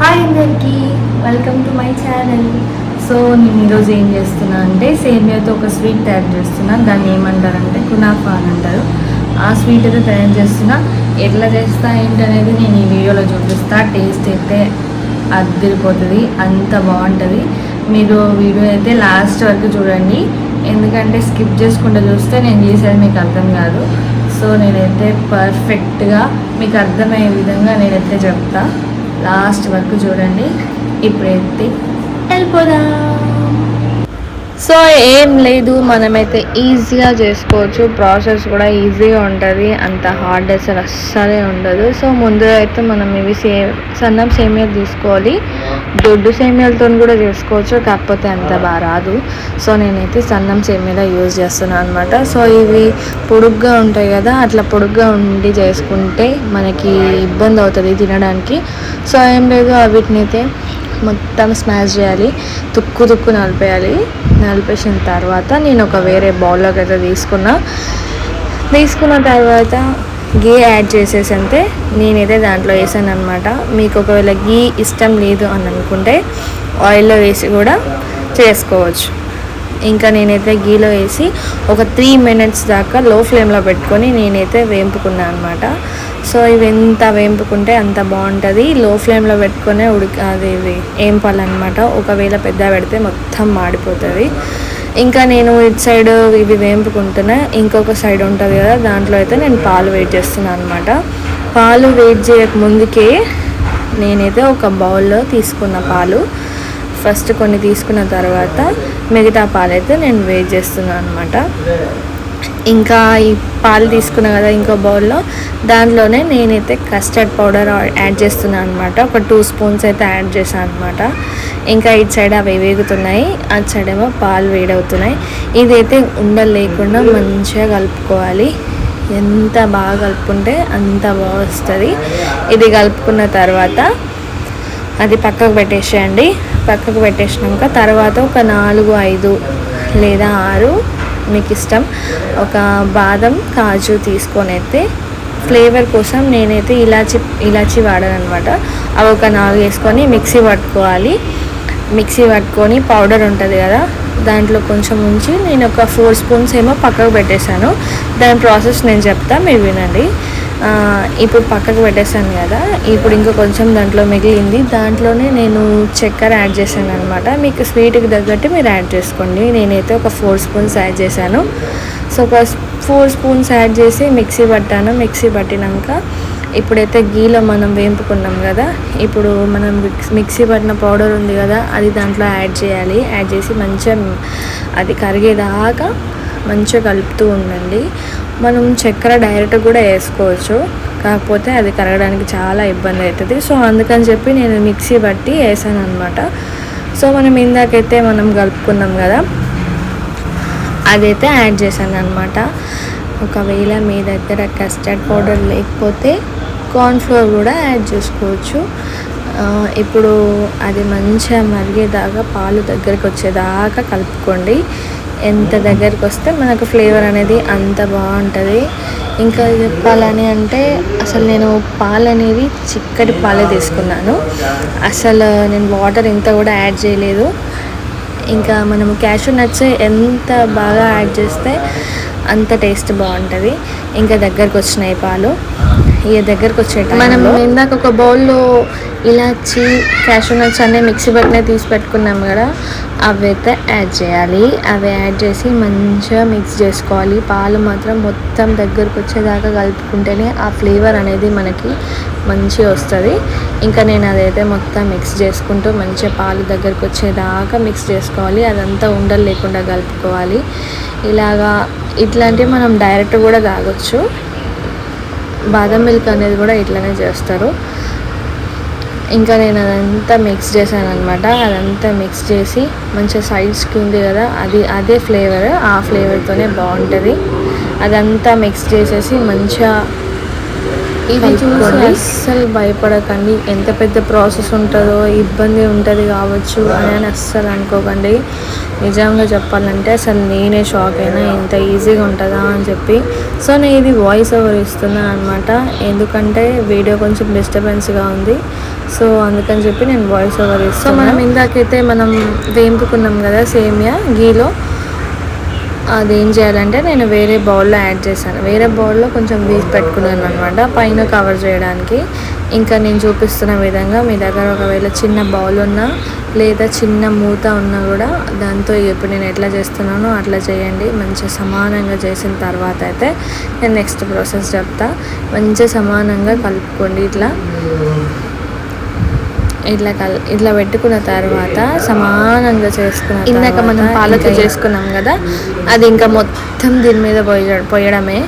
Hi అందరికీ welcome to my channel so నేను ఈరోజు ఏం చేస్తున్నా అంటే సేమియాతో ఒక స్వీట్ తయారు చేస్తున్నా. దాన్ని ఏమంటారంటే కునాఫా అని అంటారు. ఆ స్వీట్ అయితే తయారు చేస్తున్నా. ఎట్లా చేస్తా ఏంటనేది నేను ఈ వీడియోలో చూపిస్తా. టేస్ట్ అయితే అదిరిపోతుంది అంత బాగుంటుంది. మీరు వీడియో అయితే లాస్ట్ వరకు చూడండి. ఎందుకంటే స్కిప్ చేసుకుంటూ చూస్తే నేను చేసేది మీకు అర్థం కాదు. సో నేనైతే పర్ఫెక్ట్గా మీకు అర్థమయ్యే విధంగా నేనైతే చెప్తాను లాస్ట్ వరకు చూడండి. ఇప్పుడైతే వెళ్ళిపోదాం. సో ఏం లేదు మనమైతే ఈజీగా చేసుకోవచ్చు. ప్రాసెస్ కూడా ఈజీగా ఉంటుంది. అంత హార్డ్ అసలు అస్సలే ఉండదు. సో ముందు అయితే మనం ఇవి సే సన్నం సేమియాలు తీసుకోవాలి. దొడ్డు సేమియాలతో కూడా చేసుకోవచ్చు. కాకపోతే అంత బాగా రాదు. సో నేనైతే సన్నం సేమియాలో యూజ్ చేస్తున్నాను అనమాట సో ఇవి పొడుగ్గా ఉంటాయి కదా అట్లా పొడుగ్గా ఉండి చేసుకుంటే మనకి ఇబ్బంది అవుతుంది తినడానికి. సో ఏం లేదు వీటినైతే అయితే మొత్తం స్మాష్ చేయాలి. తుక్కు తుక్కు నలిపేయాలి. నలిపేసిన తర్వాత నేను ఒక వేరే బౌల్లోకి అయితే తీసుకున్నా. తీసుకున్న తర్వాత గీ యాడ్ చేసేసి అంతే నేనైతే దాంట్లో వేసాను అనమాట మీకు ఒకవేళ గీ ఇష్టం లేదు అని అనుకుంటే ఆయిల్లో వేసి కూడా చేసుకోవచ్చు. ఇంకా నేనైతే గీలో వేసి ఒక త్రీ మినిట్స్ దాకా లో ఫ్లేమ్లో పెట్టుకొని నేనైతే వేంపుకున్నాను అనమాట సో ఇవి ఎంత వేంపుకుంటే అంత బాగుంటుంది. లో ఫ్లేమ్లో పెట్టుకునే ఉడికి అది ఇవి ఏంపాలన్నమాట ఒకవేళ పెద్ద పెడితే మొత్తం మాడిపోతుంది. ఇంకా నేను ఇటు సైడ్ ఇవి వేంపుకుంటున్నా. ఇంకొక సైడ్ ఉంటుంది కదా దాంట్లో అయితే నేను పాలు వెయిట్ చేస్తున్నాను అనమాట పాలు వెయిట్ చేయక ముందుకే నేనైతే ఒక బౌల్లో తీసుకున్న పాలు. ఫస్ట్ కొన్ని తీసుకున్న తర్వాత మిగతా పాలైతే నేను వెయిట్ చేస్తున్నాను అనమాట ఇంకా ఈ పాలు తీసుకున్నా కదా ఇంకో బౌల్లో దాంట్లోనే నేనైతే కస్టర్డ్ పౌడర్ యాడ్ చేస్తున్నాను అనమాట ఒక టూ స్పూన్స్ అయితే యాడ్ చేశాను అనమాట ఇంకా ఇటు సైడ్ అవి వేగుతున్నాయి అటు సైడ్ ఏమో పాలు వేడవుతున్నాయి. ఇదైతే ఉండలు లేకుండా మంచిగా కలుపుకోవాలి. ఎంత బాగా కలుపుకుంటే అంత బాగా వస్తుంది. ఇది కలుపుకున్న తర్వాత అది పక్కకు పెట్టేసేయండి. పక్కకు పెట్టేసినాక తర్వాత ఒక నాలుగు ఐదు లేదా ఆరు మీకు ఇష్టం ఒక బాదం కాజు తీసుకొని అయితే ఫ్లేవర్ కోసం నేనైతే ఇలాచి ఇలాచి వాడాను అనమాట అవి ఒక నాలుగు వేసుకొని మిక్సీ పట్టుకోవాలి. మిక్సీ పట్టుకొని పౌడర్ ఉంటుంది కదా దాంట్లో కొంచెం ఉంచి నేను ఒక ఫోర్ స్పూన్స్ ఏమో పక్కకు పెట్టేశాను. దాని ప్రాసెస్ నేను చెప్తా మీరు వినండి. ఇప్పుడు పక్కకు పెట్టేశాను కదా. ఇప్పుడు ఇంకా కొంచెం దాంట్లో మిగిలింది. దాంట్లోనే నేను చక్కెర యాడ్ చేశాను అనమాట మీకు స్వీట్కి తగ్గట్టు మీరు యాడ్ చేసుకోండి. నేనైతే ఒక ఫోర్ స్పూన్స్ యాడ్ చేశాను. సో ఒక ఫోర్ స్పూన్స్ యాడ్ చేసి మిక్సీ పట్టాను. మిక్సీ పట్టినాక ఇప్పుడైతే గీలో మనం వేంపుకున్నాం కదా. ఇప్పుడు మనం మిక్స్ మిక్సీ పట్టిన పౌడర్ ఉంది కదా అది దాంట్లో యాడ్ చేయాలి. యాడ్ చేసి మంచిగా అది కరిగేదాకా మంచిగా కలుపుతూ ఉండండి. మనం చక్కెర డైరెక్ట్ కూడా వేసుకోవచ్చు. కాకపోతే అది కరగడానికి చాలా ఇబ్బంది అవుతుంది సో అందుకని చెప్పి నేను మిక్సీ బట్టి వేసాను అనమాట సో మనం ఇందాకైతే మనం కలుపుకున్నాం కదా అదైతే యాడ్ చేశాను అనమాట ఒకవేళ మీ దగ్గర కస్టర్డ్ పౌడర్ లేకపోతే కార్న్ఫ్లోర్ కూడా యాడ్ చేసుకోవచ్చు. ఇప్పుడు అది మంచిగా మరిగేదాకా పాలు దగ్గరికి వచ్చేదాకా కలుపుకోండి. ఎంత దగ్గరికి వస్తే మనకు ఫ్లేవర్ అనేది అంత బాగుంటుంది. ఇంకా చెప్పాలని అంటే అసలు నేను పాలు అనేది చిక్కటి పాలే తీసుకున్నాను. అసలు నేను వాటర్ ఇంత కూడా యాడ్ చేయలేదు. ఇంకా మనము క్యాషూ నట్స్ ఎంత బాగా యాడ్ చేస్తే అంత టేస్ట్ బాగుంటుంది. ఇంకా దగ్గరకు వచ్చినాయి పాలు. ఇక దగ్గరకు వచ్చే మనం ఇందాక ఒక బౌల్లో ఇలాచి క్యాషూ నట్స్ అనే మిక్సీ బట్టనే తీసి పెట్టుకున్నాం కదా అవి అయితే యాడ్ చేయాలి. అవి యాడ్ చేసి మంచిగా మిక్స్ చేసుకోవాలి. పాలు మాత్రం మొత్తం దగ్గరకు వచ్చేదాకా కలుపుకుంటేనే ఆ ఫ్లేవర్ అనేది మనకి మంచిగా వస్తుంది. ఇంకా నేను అదైతే మొత్తం మిక్స్ చేసుకుంటూ మంచిగా పాలు దగ్గరకు వచ్చేదాకా మిక్స్ చేసుకోవాలి. అదంతా ఉండలు లేకుండా కలుపుకోవాలి. ఇలాగా ఇట్లాంటివి మనం డైరెక్ట్ కూడా తాగొచ్చు. బాదం మిల్క్ అనేది కూడా ఇట్లానే చేస్తారు. ఇంకా నేను అదంతా మిక్స్ చేశాను అనమాట అదంతా మిక్స్ చేసి మంచిగా సైడ్స్కి ఉంది కదా అది అదే ఫ్లేవర్ ఆ ఫ్లేవర్తోనే బాగుంటుంది. అదంతా మిక్స్ చేసేసి మంచిగా ఇది చూసి. అస్సలు భయపడకండి. ఎంత పెద్ద ప్రాసెస్ ఉంటుందో ఇబ్బంది ఉంటుంది కావచ్చు అని అని అస్సలు అనుకోకండి. నిజంగా చెప్పాలంటే అసలు నేనే షాక్ అయినా ఇంత ఈజీగా ఉంటుందా అని చెప్పి. సో నేను ఇది వాయిస్ ఓవర్ ఇస్తున్నాను అనమాట ఎందుకంటే వీడియో కొంచెం డిస్టర్బెన్స్గా ఉంది. సో అందుకని చెప్పి నేను వాయిస్ ఓవర్ ఇస్తాను సో మనం ఇందాకైతే మనం వేంపుకున్నాం కదా సేమియా గీలో. అది ఏం చేయాలంటే నేను వేరే బౌల్లో యాడ్ చేశాను. వేరే బౌల్లో కొంచెం బీఫ్ పెట్టుకున్నాను అనమాట పైన కవర్ చేయడానికి. ఇంకా నేను చూపిస్తున్న విధంగా మీ దగ్గర ఒకవేళ చిన్న బౌల్ ఉన్నా లేదా చిన్న మూత ఉన్నా కూడా దాంతో ఇప్పుడు నేను ఎట్లా చేస్తున్నానో అట్లా చేయండి. మంచిగా సమానంగా చేసిన తర్వాత అయితే నేను నెక్స్ట్ ప్రాసెస్ చెప్తా. మంచిగా సమానంగా కలుపుకోండి ఇట్లా. ఇట్లా కల్ ఇట్లా పెట్టుకున్న తర్వాత సమానంగా చేసుకున్న ఇందాక మనం పాలతో చేసుకున్నాం కదా అది ఇంకా మొత్తం దీని మీద పోయ పోయడమే.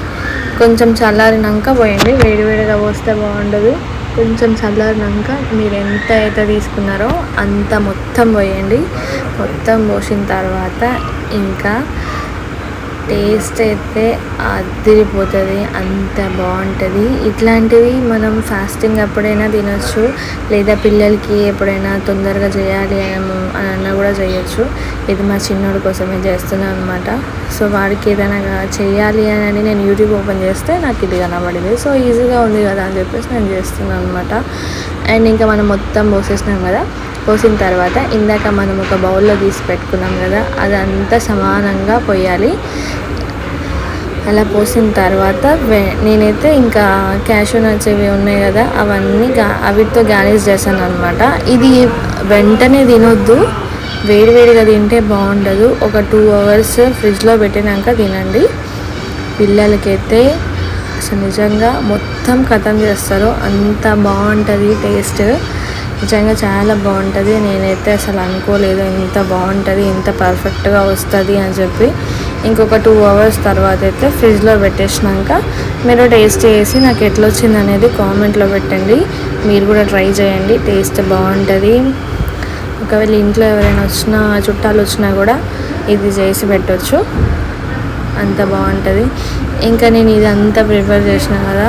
కొంచెం చల్లారినాక పోయండి వేడివేడిగా పోస్తే బాగుండదు. కొంచెం చల్లారినాక మీరు ఎంత అయితే తీసుకున్నారో అంత మొత్తం పోయండి. మొత్తం పోసిన తర్వాత ఇంకా టేస్ట్ అయితే అదిరిపోతుంది అంత బాగుంటుంది. ఇట్లాంటివి మనం ఫాస్టింగ్ ఎప్పుడైనా తినొచ్చు లేదా పిల్లలకి ఎప్పుడైనా తొందరగా చేయాలి అని అన్నా కూడా చేయొచ్చు. ఇది మా చిన్నోడి కోసమే చేస్తున్నాను అనమాట సో వాడికి ఏదైనా చేయాలి అని నేను యూట్యూబ్ ఓపెన్ చేస్తే నాకు ఇది కనబడింది. సో ఈజీగా ఉంది కదా అని చెప్పేసి నేను చేస్తున్నాను అనమాట అండ్ ఇంకా మనం మొత్తం పోసేసినాం కదా పోసిన తర్వాత ఇందాక మనం ఒక బౌల్లో తీసి పెట్టుకున్నాం కదా అదంతా సమానంగా పోయాలి. అలా పోసిన తర్వాత వె- నేనైతే ఇంకా క్యాషూ నట్స్ ఇవి ఉన్నాయి కదా అవన్నీ గా అవిటితో గార్నిష్ చేశాను అనమాట ఇది వెంటనే తినొద్దు. వేడివేడిగా తింటే బాగుండదు. ఒక టూ అవర్స్ ఫ్రిడ్జ్లో పెట్టినాక తినండి. పిల్లలకైతే అసలు నిజంగా మొత్తం ఖతం చేస్తారు. అంత బాగుంటుంది టేస్ట్. నిజంగా చాలా బాగుంటుంది. నేనైతే అసలు అనుకోలేదు ఇంత బాగుంటుంది ఇంత పర్ఫెక్ట్గా వస్తుంది అని చెప్పి. ఇంకొక టూ అవర్స్ తర్వాత అయితే ఫ్రిడ్జ్లో పెట్టేసినాక మీరు టేస్ట్ చేసి నాకు ఎట్లా వచ్చింది అనేది కామెంట్లో పెట్టండి. మీరు కూడా ట్రై చేయండి. టేస్ట్ బాగుంటుంది. ఒకవేళ ఇంట్లో ఎవరైనా వచ్చినా చుట్టాలు వచ్చినా కూడా ఇది చేసి పెట్టచ్చు. అంత బాగుంటుంది. ఇంకా నేను ఇదంతా ప్రిపేర్ చేసిన కదా.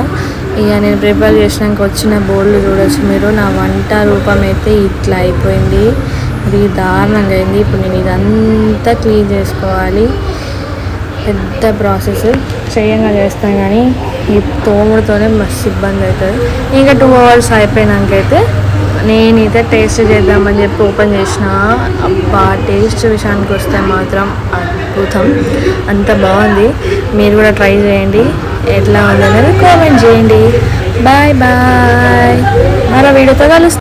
ఇక నేను ప్రిపేర్ చేసినాక వచ్చిన బోర్డులు చూడొచ్చు మీరు. నా వంట రూపం అయితే ఇట్లా అయిపోయింది. ఇది దారుణంగా అయింది. ఇప్పుడు నేను ఇదంతా క్లీన్ చేసుకోవాలి. పెద్ద ప్రాసెస్. చేయంగా చేస్తాను కానీ ఈ తోముడుతోనే మస్తు ఇబ్బంది అవుతుంది. ఇంకా టూ అవర్స్ అయిపోయినాకైతే నేనైతే టేస్ట్ చేద్దామని చెప్పి ఓపెన్ చేసిన. అబ్బా టేస్ట్ విషయానికి వస్తే మాత్రం అద్భుతం. అంత బాగుంది. మీరు కూడా ట్రై చేయండి. ఎట్లా ఉందనేది కామెంట్ చేయండి. బాయ్ బాయ్ మరో వీడియోతో కలుస్తాను